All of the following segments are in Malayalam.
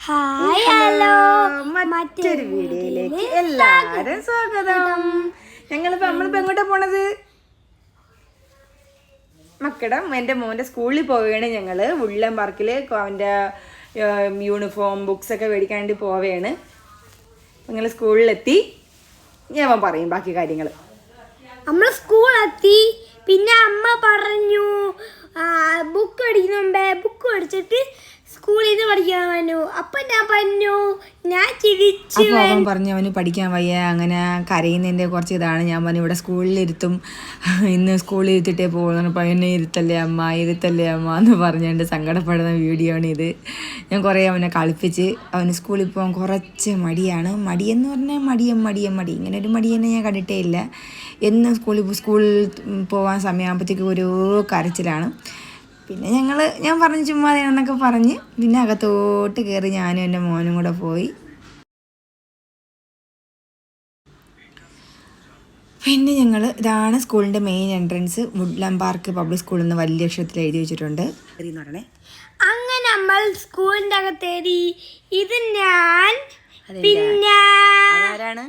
ഹായ് ഹലോ മറ്റൊരു വീഡിയോയിലേക്ക് എല്ലാവരും സ്വാഗതം. ഞങ്ങളിപ്പോ നമ്മളിപ്പോ എങ്ങോട്ടാ പോണത്? മക്കടെ എന്റെ മോന്റെ സ്കൂളിൽ പോവുകയാണ് ഞങ്ങൾ ഉള്ളം പാർക്കിൽ അവന്റെ യൂണിഫോം ബുക്സ് ഒക്കെ മേടിക്കാൻ വേണ്ടി പോവുകയാണ് ഞങ്ങൾ സ്കൂളിലെത്തി ഞാൻ പറയും ബാക്കി കാര്യങ്ങൾ നമ്മൾ സ്കൂളെത്തി. പിന്നെ അമ്മ പറഞ്ഞു ബുക്ക് അടിക്കുന്നുണ്ടേ മുമ്പേ ബുക്ക് പഠിച്ചിട്ട് സ്കൂളിൽ നിന്ന് പഠിക്കാൻ പറഞ്ഞു അപ്പൊ ഞാൻ പറഞ്ഞു ഞാൻ ചിരിച്ചു അപ്പോൾ അവൻ പറഞ്ഞു അവന് പഠിക്കാൻ വയ്യ അങ്ങനെ കരയുന്നതിന്റെ കുറച്ച് ഇതാണ്. ഞാൻ പറഞ്ഞു ഇവിടെ സ്കൂളിലിരുത്തും ഇന്ന് സ്കൂളിൽ ഇരുത്തിട്ടേ പോകുന്നു പയ്യനെ എന്നെ ഇരുത്തല്ലേ അമ്മ ഇരുത്തല്ലേ അമ്മ എന്ന് പറഞ്ഞുകൊണ്ട് സങ്കടപ്പെടുന്ന വീഡിയോ ആണ് ഇത്. ഞാൻ കുറേ അവനെ കളിപ്പിച്ച് അവന് സ്കൂളിൽ പോകാൻ കുറച്ച് മടിയാണ്. മടിയെന്ന് പറഞ്ഞാൽ മടിയം മടിയം മടി ഇങ്ങനെ ഒരു മടിയെന്നെ ഞാൻ കണ്ടിട്ടേ ഇല്ല. എന്നും സ്കൂളിൽ സ്കൂളിൽ പോകാൻ സമയമാകുമ്പോഴത്തേക്കും ഓരോ കരച്ചിലാണ്. പിന്നെ ഞങ്ങൾ ഞാൻ പറഞ്ഞു ചുമ്മാ എന്നൊക്കെ പറഞ്ഞ് പിന്നെ അകത്തോട്ട് കയറി ഞാനും എന്റെ മോനും കൂടെ പോയി. പിന്നെ ഞങ്ങൾ ഇതാണ് സ്കൂളിന്റെ main entrance Woodlem park public സ്കൂളിൽ നിന്ന് വലിയ അക്ഷരത്തിൽ എഴുതി വെച്ചിട്ടുണ്ട്. എന്ന് അങ്ങനെ നമ്മൾ സ്കൂളിന്റെ അകത്തേരി ഇത് ഞാൻ? പിന്നെ അതാരാണ്?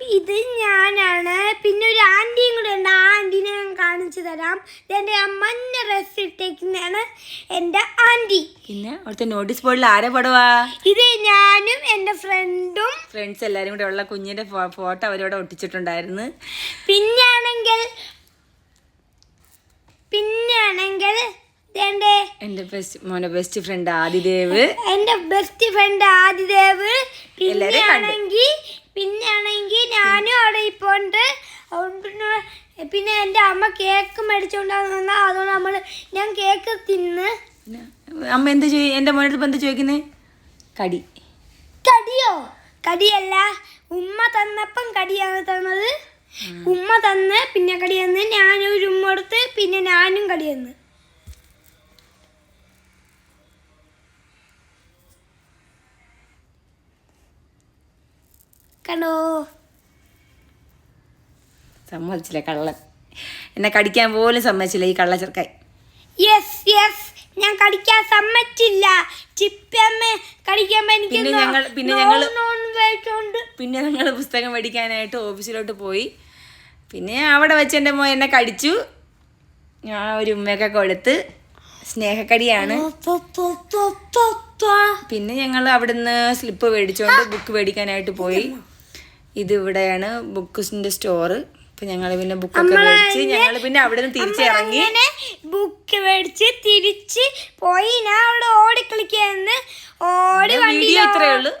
ഇത് ഞാനാണ്. പിന്നെ ഒരു ആന്റിയും കൂടെ ഉണ്ട്. ആ ആന്റീനെ ഞാൻ കാണിച്ചു തരാം. എന്റെ ആ മഞ്ഞ ഡ്രസ് ഇട്ടേക്കുന്നതാണ് എന്റെ ആന്റി. പിന്നെ അവിടുത്തെ നോട്ടീസ് ബോർഡിൽ ആരെ പടവാ? ഇത് ഞാനും എന്റെ ഫ്രണ്ടും ഫ്രണ്ട്സ് എല്ലാവരും കൂടെ ഉള്ള കുഞ്ഞിന്റെ ഫോട്ടോ അവരോട് ഒട്ടിച്ചിട്ടുണ്ടായിരുന്നു. പിന്നെയാണെങ്കിൽ പിന്നെയാണെങ്കിൽ എന്റെ ബെസ്റ്റ് മോനെ ബെസ്റ്റ് ഫ്രണ്ട് ആദിദേവ്. എന്റെ ബെസ്റ്റ് ഫ്രണ്ട് ആദിദേവ്. പിന്നെയാണെങ്കിൽ പിന്നെയാണെങ്കിൽ ഞാനും അവിടെ ഇപ്പോണ്ട്. അതുകൊണ്ട് പിന്നെ എന്റെ അമ്മ കേക്ക് മേടിച്ചുകൊണ്ടാണ് അതുകൊണ്ട് നമ്മൾ ഞാൻ കേക്ക് തിന്ന്. അമ്മ എന്ത് ചെയ്യും എന്റെ മോനടുത്ത് ഇപ്പം എന്ത് ചോദിക്കുന്നേ? കടി. കടിയോ? കടിയല്ല. ഉമ്മ തന്നപ്പം കടിയാണ് തന്നത്. ഉമ്മ തന്ന് പിന്നെ കടി തന്ന് ഞാനൊരു ഉമ്മ കൊടുത്ത് പിന്നെ ഞാനും കടി തന്ന് കണ്ടോ? സമ്മതിച്ചില്ല കള്ളൻ. എന്നെ കടിക്കാൻ പോലും സമ്മതിച്ചില്ല ഈ കള്ള ചെറുക്കായി യെസ് യെസ് ഞാൻ കടിക്കാൻ സമ്മതിച്ചില്ല. ചിപ്പമ്മ കടിക്കാൻ എനിക്ക് പിന്നെ ഞങ്ങൾ- പിന്നെ ഞങ്ങൾ- പിന്നെ ഞങ്ങൾ പുസ്തകം മേടിക്കാനായിട്ട് ഓഫീസിലോട്ട് പോയി. പിന്നെ അവിടെ വെച്ച് എന്റെ മോൻ എന്നെ കടിച്ചു. ഞാൻ ഒരു ഉമ്മയൊക്കെ കൊടുത്ത്. സ്നേഹക്കടിയാണ്. പിന്നെ ഞങ്ങൾ അവിടുന്ന് സ്ലിപ്പ് മേടിച്ചുകൊണ്ട് ബുക്ക് മേടിക്കാനായിട്ട് പോയി. ഇത് ഇവിടെയാണ് ബുക്സിന്റെ സ്റ്റോറ് അപ്പൊ ഞങ്ങൾ പിന്നെ ബുക്ക് മേടിച്ച് ഞങ്ങൾ പിന്നെ അവിടെ നിന്ന് തിരിച്ചിറങ്ങി. ഇറങ്ങി ബുക്ക് മേടിച്ച് തിരിച്ച് പോയി. ഞാൻ അവിടെ ഓടി കളിക്കാന്ന് ഓടി വണ്ടി വീഡിയോ ഇത്രയേ ഉള്ളൂ.